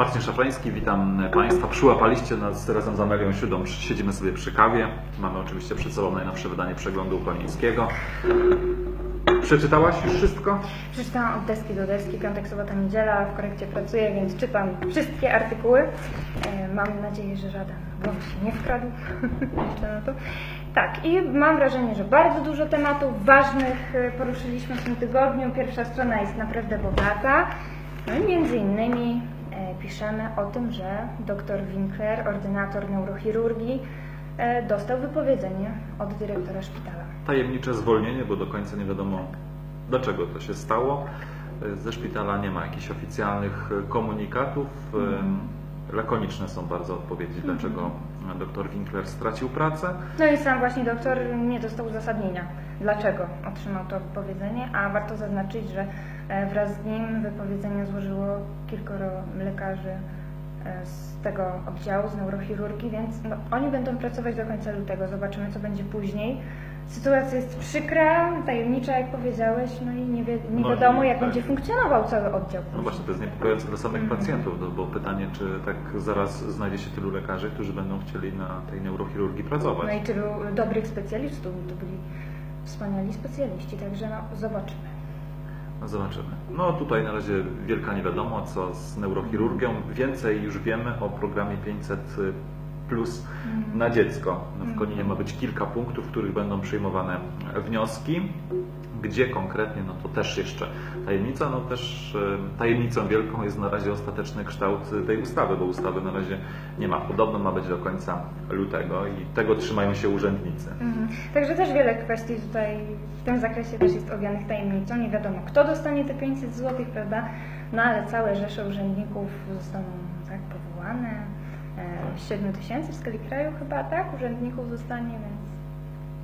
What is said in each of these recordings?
Marcin Szafrański, witam Państwa. Przyłapaliście nas razem z Amelią Siudą. Siedzimy sobie przy kawie. Mamy oczywiście przed sobą najnowsze wydanie przeglądu Konińskiego. Przeczytałaś już wszystko? Przeczytałam od deski do deski, piątek, sobota, niedziela, w korekcie pracuję, więc czytam wszystkie artykuły. E, Mam nadzieję, że żaden błąd się nie wkradł. Liczę na to. Tak, i mam wrażenie, że bardzo dużo tematów ważnych e, poruszyliśmy w tym tygodniu. Pierwsza strona jest naprawdę bogata. No i między innymi piszemy o tym, że dr Winkler, ordynator neurochirurgii, e, dostał wypowiedzenie od dyrektora szpitala. Tajemnicze zwolnienie, bo do końca nie wiadomo dlaczego to się stało. Ze szpitala nie ma jakichś oficjalnych komunikatów. Lakoniczne są bardzo odpowiedzi, dlaczego dr Winkler stracił pracę. No i sam właśnie doktor nie dostał uzasadnienia, dlaczego otrzymał to wypowiedzenie, a warto zaznaczyć, że e, wraz z nim wypowiedzenie złożyło kilkoro lekarzy z tego oddziału, z neurochirurgii, więc no, oni będą pracować do końca lutego, zobaczymy co będzie później. Sytuacja jest przykra, tajemnicza, jak powiedziałeś, no i nie, wie, nie No i wiadomo, jak tak. będzie funkcjonował cały oddział. No właśnie, to jest niepokojące dla samych Mhm. pacjentów, no bo pytanie, czy tak zaraz znajdzie się tylu lekarzy, którzy będą chcieli na tej neurochirurgii pracować. No i tylu dobrych specjalistów, to byli wspaniali specjaliści, także no, zobaczymy. Zobaczymy. No tutaj na razie wielka nie wiadomo, co z neurochirurgią. Więcej już wiemy o programie 500 plus na dziecko. No w Koninie ma być kilka punktów, w których będą przyjmowane wnioski. Gdzie konkretnie, no to też jeszcze tajemnica. No też e, tajemnicą wielką jest na razie ostateczny kształt tej ustawy, bo ustawy na razie nie ma. Podobno ma być do końca lutego i tego trzymają się urzędnicy. Mhm. Także też wiele kwestii tutaj w tym zakresie też jest owianych tajemnicą. Nie wiadomo, kto dostanie te 500 zł, prawda? No ale całe rzesze urzędników zostaną tak powołane. E, 7 tysięcy w skali kraju chyba, tak? Urzędników zostanie, więc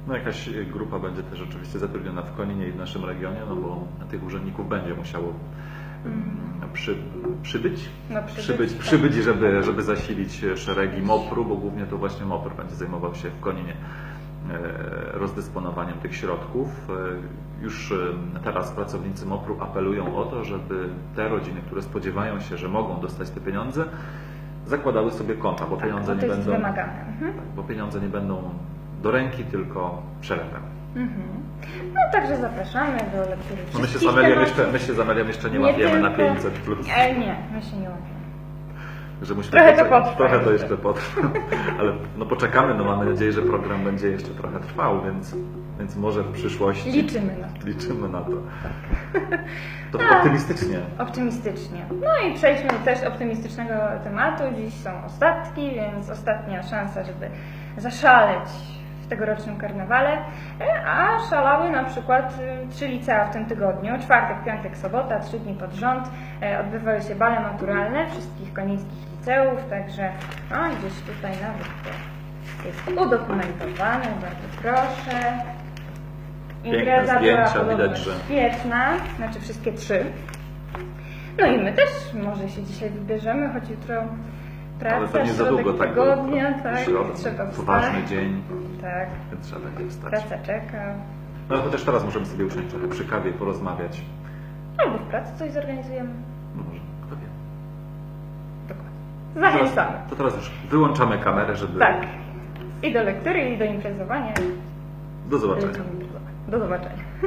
No jakaś grupa będzie też oczywiście zatrudniona w Koninie i w naszym regionie, no bo tych urzędników będzie musiało mm, przy, przybyć, No, przybyć, przybyć, tak. przybyć żeby, żeby zasilić szeregi MOPR-u, bo głównie to właśnie MOPR będzie zajmował się w Koninie e, rozdysponowaniem tych środków. E, Już e, teraz pracownicy MOPR-u apelują o to, żeby te rodziny, które spodziewają się, że mogą dostać te pieniądze, zakładały sobie konta, bo pieniądze bo nie będą. Mhm. tak, bo pieniądze nie będą do ręki, tylko przelewem. Mhm. No także zapraszamy do lektury No my się z Amelią jeszcze, my się z Amelią jeszcze nie Nie łapiemy na tylko- 500 plus. E, nie, my się nie łapiemy. Że musimy Trochę to potrwa Trochę to jeszcze. potrwa. Ale no poczekamy, no mamy nadzieję, że program będzie jeszcze trochę trwał, więc, więc może w przyszłości Liczymy na to. liczymy na to. To Tak. optymistycznie. Optymistycznie. No i przejdźmy do też optymistycznego tematu. Dziś są ostatki, więc ostatnia szansa, żeby zaszaleć w tegorocznym karnawale. E, A szalały na przykład y, trzy licea w tym tygodniu. Czwartek, piątek, sobota, trzy dni pod rząd. E, Odbywały się bale maturalne wszystkich konińskich liceów, także no, gdzieś tutaj nawet to jest udokumentowane. Bardzo proszę. Impreza była widać, że- świetna, znaczy wszystkie trzy. No i my też może się dzisiaj wybierzemy, choć jutro praca, Ale to nie za długo tak tygodnia, było. tak, trzeba wstać. Poważny dzień, Tak, trzeba będzie wstać. praca czeka. No ale chociaż teraz możemy sobie usiąść trochę przy kawie, porozmawiać. Albo w pracy coś zorganizujemy. No może, kto wie. Dokładnie. Zachęcamy. Teraz, to teraz już wyłączamy kamerę, żeby... Tak. I do lektury, i do imprezowania. Do zobaczenia. Lecimy imprezować. Do zobaczenia.